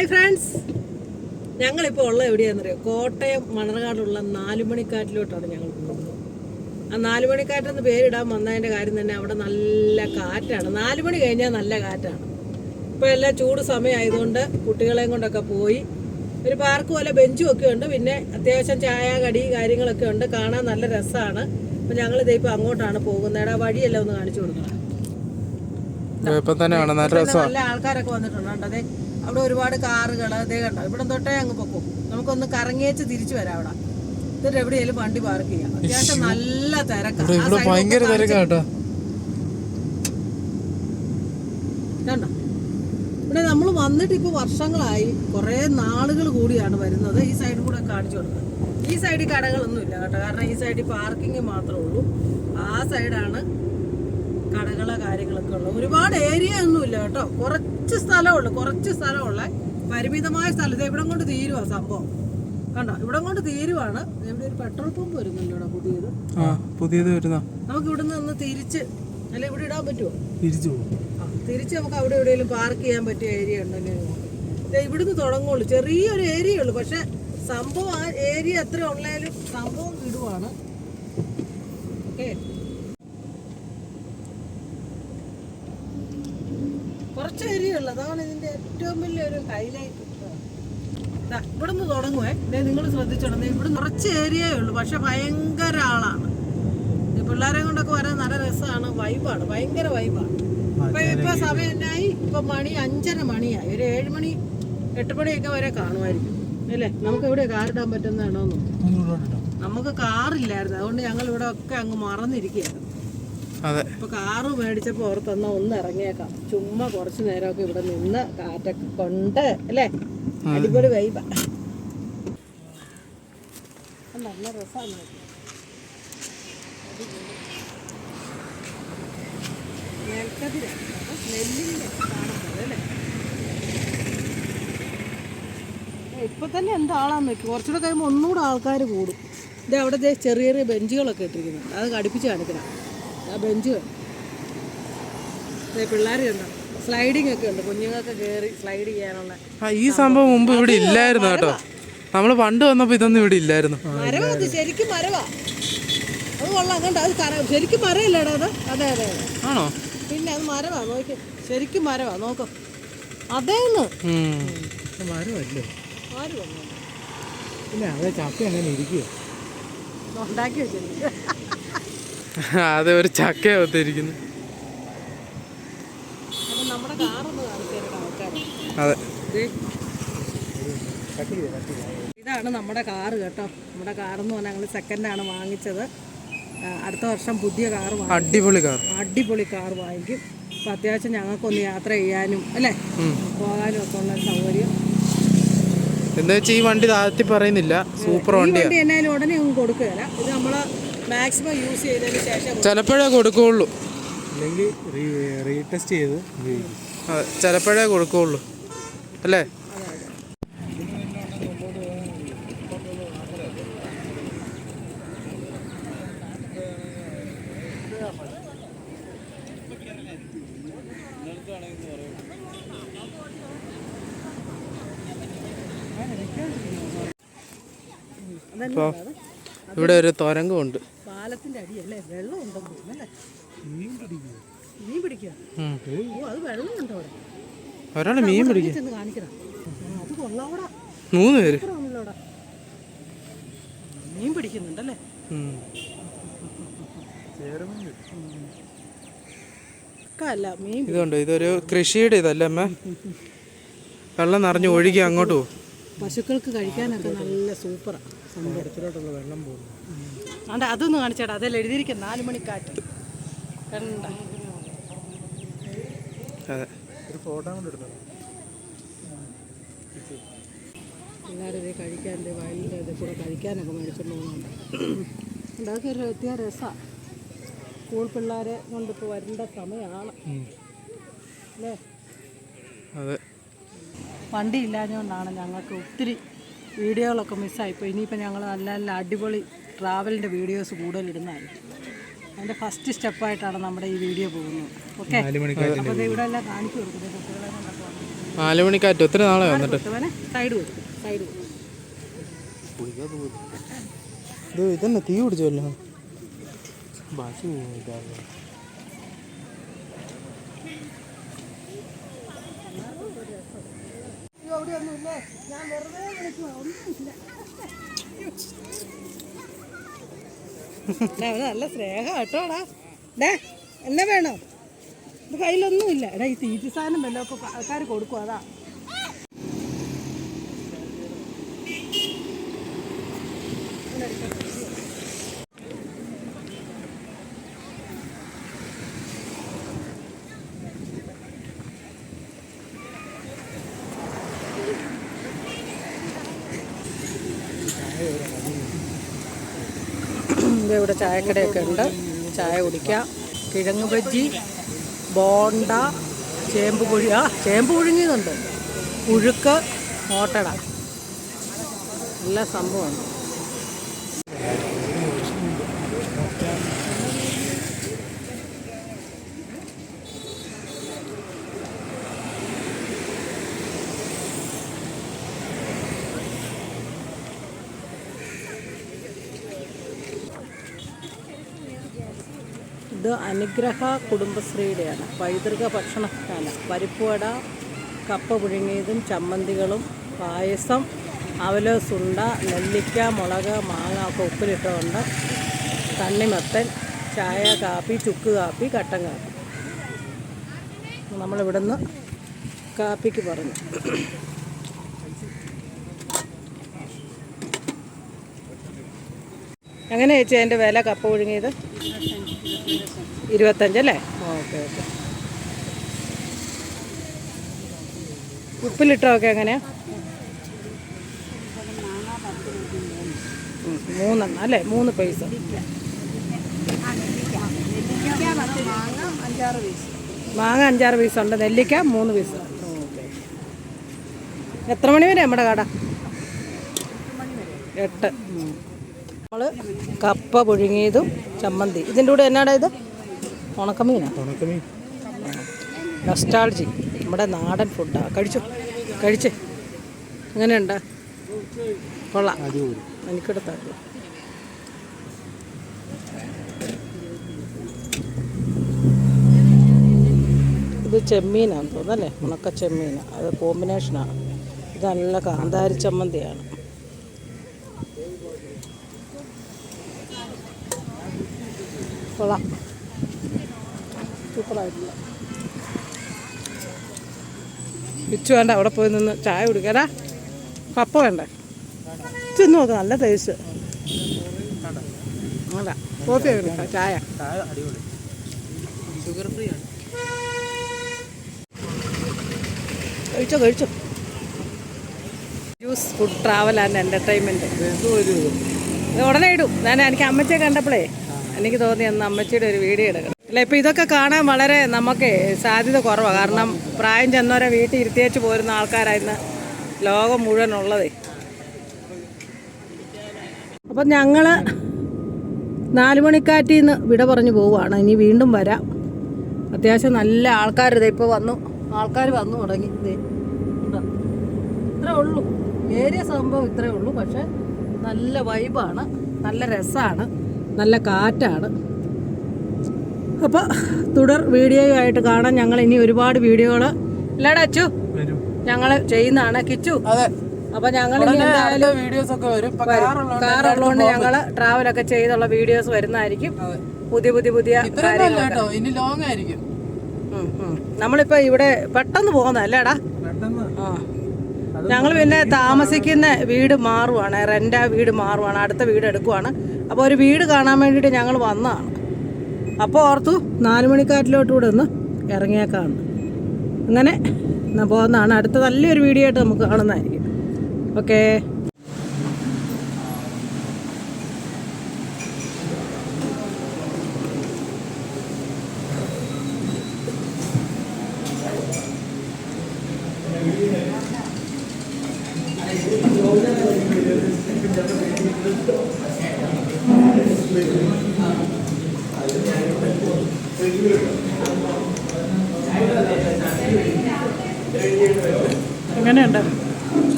Hi friends ഞങ്ങളിപ്പോൾ ഉള്ള എവിടെയാണെന്നറിയോ? കോട്ടയം മണർകാടുള്ള നാലുമണിക്കാറ്റിലോട്ടാണ് ഞങ്ങൾ പോകുന്നത്. ആ നാലുമണിക്കാറ്റെന്ന് പേരിടാൻ വന്നതിന്റെ കാര്യം തന്നെ അവിടെ നല്ല കാറ്റാണ്. നാല് മണി കഴിഞ്ഞാൽ നല്ല കാറ്റാണ്. ഇപ്പോൾ എല്ലാം ചൂട് സമയമായതുകൊണ്ട് കുട്ടികളെയും കൊണ്ടൊക്കെ പോയി. ഒരു പാർക്ക് പോലെ ബെഞ്ചും ഒക്കെ ഉണ്ട്. പിന്നെ അത്യാവശ്യം ചായ കടി കാര്യങ്ങളൊക്കെ ഉണ്ട്. കാണാൻ നല്ല രസമാണ്. അപ്പോൾ ഞങ്ങൾ ഇപ്പോൾ അങ്ങോട്ടാണ് പോകുന്നത്. ആ വഴിയെല്ലാം ഒന്ന് കാണിച്ചു കൊടുക്കണം. നല്ല ആൾക്കാരൊക്കെ വന്നിട്ടുണ്ട്. കണ്ടോ? അവിടെ ഒരുപാട് കാറുകൾ അതേ കണ്ടോ? ഇവിടെ തൊട്ടേ അങ്ങ് പൊക്കും. നമുക്കൊന്ന് കറങ്ങിയേച്ച് തിരിച്ചു വരാം അവിടെ. എന്നിട്ട് എവിടെയെങ്കിലും വണ്ടി പാർക്ക് ചെയ്യാം. അത്യാവശ്യം നല്ല തിരക്കാണ് കണ്ടോ? ഇവിടെ നമ്മൾ വന്നിട്ട് ഇപ്പോൾ വർഷങ്ങളായി കുറേ നാളുകൾ കൂടിയാണ് വരുന്നത് ഈ സൈഡിൽ കൂടെ കാണിച്ചു കൊടുക്കുന്നത് ഈ സൈഡിൽ കടകളൊന്നും ഇല്ല കേട്ടോ. കാരണം ഈ സൈഡിൽ പാർക്കിംഗ് മാത്രമേ ഉള്ളൂ. ആ സൈഡാണ് കടകളോ കാര്യങ്ങളൊക്കെ ഉള്ളു. ഒരുപാട് ഏരിയ ഒന്നും ഇല്ല കേട്ടോ. കുറച്ച് സ്ഥലമുള്ളു. കുറച്ച് സ്ഥലമുള്ള പരിമിതമായ സ്ഥലത്ത് ഇവിടം കൊണ്ട് തീരുവാ സംഭവം. കണ്ടോ? ഇവിടം കൊണ്ട് തീരുവാണ്. ഇവിടെ ഒരു പെട്രോൾ പമ്പ് വരുന്നുണ്ടോ പുതിയത്. പുതിയത് വരുന്ന? നമുക്ക് ഇവിടെ ഒന്ന് തിരിച്ച് അല്ല ഇവിടെ ഇടാൻ പറ്റുമോ തിരിച്ചു തിരിച്ച് നമുക്ക് അവിടെ എവിടെയെങ്കിലും പാർക്ക് ചെയ്യാൻ പറ്റിയ ഏരിയ ഉണ്ടെങ്കിൽ ദേ ഇവിടുന്ന് തുടങ്ങുള്ളൂ. ചെറിയൊരു ഏരിയ ഉള്ളൂ. പക്ഷെ സംഭവം ആ ഏരിയ എത്ര ഉള്ളാലും സംഭവം വിടുവാണ് ഓക്കെ? കുറച്ച് അരിയുള്ളൂ. ഉള്ളു അതാണ് ഇതിന്റെ ഏറ്റവും വലിയൊരു ഹൈലൈറ്റ് ഇവിടുന്ന് തുടങ്ങുവേ. നിങ്ങൾ ശ്രദ്ധിച്ചോണം. ഇവിടെ കുറച്ച് ഏരിയയേ ഉള്ളൂ. പക്ഷെ ഭയങ്കര ആളാണ്. ഈ പിള്ളേരെ കൊണ്ടൊക്കെ വരാൻ നല്ല രസമാണ്. വൈബാണ് ഭയങ്കര വൈബാണ് ഇപ്പൊ ഇപ്പൊ സമയം എന്നായി? ഇപ്പൊ മണി അഞ്ചര മണിയായി. ഒരു ഏഴ് മണി എട്ട് മണിയൊക്കെ വരെ കാണുമായിരിക്കും. അല്ലേ? നമുക്ക് ഇവിടെ കാറിടാൻ പറ്റുന്നതാണോന്ന് നമുക്ക് കാറില്ലായിരുന്നു. അതുകൊണ്ട് ഞങ്ങൾ ഇവിടെ ഒക്കെ അങ്ങ് മറന്നിരിക്കുകയായിരുന്നു. അതെ. ഇപ്പൊ കാറ് മേടിച്ചപ്പോ ഓർത്തെന്നാ ഒന്ന് ഇറങ്ങിയേക്കാം. ചുമ്മാ കുറച്ചു നേരമൊക്കെ ഇവിടെ നിന്ന് കാറ്റൊക്കെ കൊണ്ട് അല്ലേ? അടിപൊളി വൈബ നല്ല രസമാണ് നെൽക്കതിരാണ് കാണുന്നത് അല്ലേ? ഇപ്പൊ തന്നെ എന്താളാന്ന് വെക്കും. കുറച്ചുകൂടെ കഴിയുമ്പോൾ ഒന്നുകൂടെ ആൾക്കാർ കൂടും. ഇത് അവിടെ ചെറിയ ചെറിയ ബെഞ്ചുകളൊക്കെ ഇട്ടിരിക്കുന്നുണ്ട്. അത് കടുപ്പിച്ച് കാണിക്കണം. ആ ബെഞ്ച് പിള്ളേർ കണ്ടോ? സ്ലൈഡിങ് ഒക്കെ ഉണ്ട്. കുഞ്ഞുങ്ങൾക്ക് കയറി സ്ലൈഡ് ചെയ്യാനുള്ള ആ ഈ സംഭവം മുമ്പ് ഇവിടെ ഇല്ലായിരുന്നു കേട്ടോ. നമ്മൾ പണ്ട് വന്നപ്പോൾ ഇതൊന്നും ഇവിടെ ഇല്ലായിരുന്നു. മരവാ ശരിക്കും മരവാ. അത് കൊള്ളാം. കണ്ടോ അത് ശരിക്കും മരമല്ലേടാ അത്? അതെ അതെ ആണോ? പിന്നെ അത് മരവാ. നോക്കി. ശരിക്കും മരവാ. നോക്കോ. അതേന്ന്. മരമല്ലേ വന്നു പിന്നെ അതെ ചക്ക അങ്ങനെ ഇരിക്കുക ഉണ്ടാക്കി വെച്ചിരിക്കും അതെ ഒരു ചക്ക ഒത്തിരിക്കുന്നു അതെ. ഇതാണ് നമ്മുടെ കാറ് കേട്ടോ. നമ്മുടെ കാറെന്ന് പറഞ്ഞാൽ ഞങ്ങൾ ആണ് വാങ്ങിച്ചത്. അടുത്ത വർഷം പുതിയ കാർ അടിപൊളി കാർ അടിപൊളി കാർ വാങ്ങിക്കും. അപ്പം അത്യാവശ്യം ഞങ്ങൾക്കൊന്ന് യാത്ര ചെയ്യാനും അല്ലേ? പോകാനും ഒക്കെ ഉള്ള സൗകര്യം. എന്താ വെച്ചാൽ ഈ വണ്ടി താഴ്ത്തി പറയുന്നില്ല. സൂപ്പർ വണ്ടി എന്നാലും ഉടനെ ഒന്നും കൊടുക്കുകയില്ല ഇത് നമ്മൾ മാക്സിമം യൂസ് ചെയ്തതിന് ശേഷം ചിലപ്പോഴേ കൊടുക്കുകയുള്ളൂ. അല്ലെങ്കിൽ റീടെസ്റ്റ് ചെയ്ത് അതെ ചിലപ്പോഴേ കൊടുക്കുകയുള്ളൂ. അല്ലേ? ഇപ്പോൾ ഇവിടെ ഒരു തുരങ്കമുണ്ട് അടിയല്ലേ വെള്ളം ഉണ്ടെന്ന് തോന്നുന്നല്ലേ മീൻ പിടിക്കുക മീൻ പിടിക്കുക ഓ അത് വെള്ളമുണ്ടോ അവിടെ. ഒരാൾ മീൻ പിടിക്കും ചെന്ന് കാണിക്കണം. അത് കൊള്ളാവടാ. മൂന്ന് പേര്. മീൻ പിടിക്കുന്നുണ്ടല്ലേ? അല്ല ഇതുണ്ട് ഇതൊരു കൃഷിയുടെ ഇതല്ലേ അമ്മ? വെള്ളം നിറഞ്ഞ് ഒഴുകി അങ്ങോട്ട് പോകും പശുക്കൾക്ക് കഴിക്കാനൊക്കെ നല്ല സൂപ്പറാണ് സംഭവം ഇടത്തിലോട്ടുള്ള വെള്ളം പോകുന്നു. ആണ്ട് അതൊന്ന് കാണിച്ചേടാ. അതല്ല എഴുതിയിരിക്കും നാല് മണിക്കാറ്റ്. കണ്ട. ഒരു ഫോട്ടോ കൊണ്ട് എടുത്തോ? എല്ലാവരും ഇത് കഴിക്കാൻ വയലിന്റെ ഇത് കൂടെ കഴിക്കാനൊക്കെ മേടിച്ചിട്ട് പോകുന്നുണ്ട്. അതൊക്കെ ഒരു വ്യത്യാ രസമാണ് സ്കൂൾ പിള്ളേരെ കൊണ്ടിപ്പോൾ വരേണ്ട സമയമാണ് അല്ലേ? അതെ. വണ്ടി ഇല്ലാഞ്ഞുകൊണ്ടാണ് ഞങ്ങൾക്ക് ഒത്തിരി വീഡിയോകളൊക്കെ മിസ്സായിപ്പോൾ ഇനിയിപ്പോൾ ഞങ്ങൾ നല്ല നല്ല അടിപൊളി ട്രാവലിന്റെ വീഡിയോസ് കൂടുതൽ ഇടുന്നതായിരിക്കും അതിന്റെ ഫസ്റ്റ് സ്റ്റെപ്പായിട്ടാണ് നമ്മുടെ ഈ വീഡിയോ പോകുന്നത്. ഓക്കെ അപ്പോൾ ഇവിടെ എല്ലാം കാണിച്ചു കൊടുക്കുന്നത് കുട്ടികളെ നാല് മണിക്കാറ്റ് ഒത്തിരി നാളെ വന്നിട്ട്? സൈഡ് കൊടുക്കും. സൈഡ് ഇത് ഇതന്നെ തീ പിടിച്ചല്ലോ ബാക്കി ഇതാകും നല്ല സ്നേഹം കേട്ടോടാ ഡേ എന്നെ വേണോ? ഇത് കയ്യിലൊന്നുമില്ല. എടാ ഈ തീറ്റ സാധനം വല്ലതൊക്കെ ആൾക്കാർ കൊടുക്കും അതാ. ദേ ഇവിടെ ചായക്കടയൊക്കെ ഉണ്ട്. ചായ കുടിക്കാം. കിഴങ്ങ് ബജ്ജി ബോണ്ട ചേമ്പ് പുഴി ആ ചേമ്പ് പുഴുങ്ങിയതുണ്ട്. പുഴുക്ക് ഓട്ടട എല്ലാ സംഭവമാണ്. അനുഗ്രഹ കുടുംബശ്രീയുടെയാണ്. പൈതൃക ഭക്ഷണശാല. പരിപ്പുവട കപ്പ പുഴുങ്ങിയതും ചമ്മന്തികളും പായസം അവല സുണ്ട നെല്ലിക്ക മുളക് മാങ്ങ ഒക്കെ ഉപ്പിലിട്ടുണ്ട് തണ്ണിമത്തൻ ചായ കാപ്പി ചുക്ക് കാപ്പി കട്ടൻ കാപ്പി. നമ്മളിവിടുന്ന് കാപ്പിക്ക് പറഞ്ഞു. എങ്ങനെ ചേച്ചി അതിന്റെ വില കപ്പ പുഴുങ്ങിയത്? ഇരുപത്തഞ്ചല്ലേ ഓക്കെ ഓക്കെ. ഉപ്പിലിട്ടൊക്കെ എങ്ങനെയാ? മൂന്നെണ്ണം അല്ലേ? മൂന്ന് പൈസ. മാങ്ങ അഞ്ചാറ് പീസ് ഉണ്ട്. നെല്ലിക്ക മൂന്ന് പീസ്. എത്ര മണി വരെ നമ്മുടെ കട? എട്ട്. നമ്മൾ കപ്പ പുഴുങ്ങിയതും ചമ്മന്തി. ഇതിന്റെ കൂടെ എന്നാടാ ഇത്? ഉണക്കമീനാണ് ഉണക്കമീൻ. നൊസ്റ്റാൾജി നമ്മുടെ നാടൻ ഫുഡാണ് കഴിച്ചു? കഴിച്ച്. എങ്ങനെയുണ്ട്? കൊള്ളാം. തരും ഇത് ചെമ്മീനാണെന്ന് തോന്നുന്നല്ലേ ഉണക്ക ചെമ്മീൻ. അത് കോമ്പിനേഷനാണ് ഇത് നല്ല കാന്താരി ചമ്മന്തിയാണ്. കൊള്ളാം. സൂപ്പറായിട്ടില്ല പിച്ചു വേണ്ട അവിടെ പോയി നിന്ന് ചായ കുടിക്കാടാ കപ്പ വേണ്ടേ? ചെന്ന് നോക്ക് നല്ല ടേസ്റ്റ് അല്ല എടുക്കാം ചായ. കഴിച്ചോ കഴിച്ചോ juice food travel and entertainment ഉടനെ ഇടും. ഞാൻ എനിക്ക് അമ്മച്ചെ കണ്ടപ്പോഴേ എനിക്ക് തോന്നി അന്ന് അമ്മച്ചിയുടെ ഒരു വീഡിയോ എടുക്കണം. അല്ല ഇപ്പം ഇതൊക്കെ കാണാൻ വളരെ നമുക്ക് സാധ്യത കുറവാണ് കാരണം പ്രായം ചെന്നവരെ വീട്ടിൽ ഇരുത്തിയേച്ച് പോരുന്ന ആൾക്കാരായിരുന്നു ലോകം മുഴുവൻ ഉള്ളതേ. അപ്പം ഞങ്ങൾ നാലുമണിക്കാറ്റിൽ നിന്ന് വിട പറഞ്ഞു പോവുകയാണ്. ഇനി വീണ്ടും വരാം. അത്യാവശ്യം നല്ല ആൾക്കാർ ഇത് ഇപ്പോൾ വന്നു. ആൾക്കാർ വന്നു തുടങ്ങി. ഇതേ? ഇത്രേ ഉള്ളൂ. ഏരിയ സംഭവം ഇത്രേ ഉള്ളൂ. പക്ഷേ നല്ല വൈബാണ് നല്ല രസമാണ് നല്ല കാറ്റാണ്. അപ്പോൾ തുടർ വീഡിയോയുമായിട്ട് കാണാൻ ഞങ്ങൾ ഇനി ഒരുപാട് വീഡിയോകൾ അല്ലേടാ അച്ചു ഞങ്ങൾ ചെയ്യുന്നതാണ്. കിച്ചു അതെ. അപ്പൊ ഞങ്ങൾ ഇനി എന്തായാലും വീഡിയോസ് ഒക്കെ വരും. ഇപ്പൊ കാറുള്ളതുകൊണ്ട് ഞങ്ങൾ ട്രാവലൊക്കെ ചെയ്തുള്ള വീഡിയോസ് വരുന്നതായിരിക്കും. പുതിയ പുതിയ പുതിയ കാര്യങ്ങളൊക്കെ. നമ്മളിപ്പോ ഇവിടെ പെട്ടെന്ന് പോകുന്ന അല്ലേടാ പെട്ടെന്ന് ഞങ്ങൾ പിന്നെ താമസിക്കുന്ന വീട് മാറുവാണ്. റെന്റ് വീട് മാറുവാണ്. അടുത്ത വീട് എടുക്കുവാണ്. അപ്പോൾ ഒരു വീട് കാണാൻ വേണ്ടിയിട്ട് ഞങ്ങൾ വന്നതാണ്. അപ്പോൾ ഓർത്തു നാല് മണിക്കാറ്റിലോട്ട് കൂടെ ഒന്ന് ഇറങ്ങിയേക്കാണ്. അങ്ങനെ പോകുന്നതാണ് അടുത്ത നല്ലൊരു വീഡിയോ ആയിട്ട് നമുക്ക് കാണുന്നതായിരിക്കും. ഓക്കേ. എങ്ങനെയുണ്ട്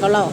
കൊള്ളാവോ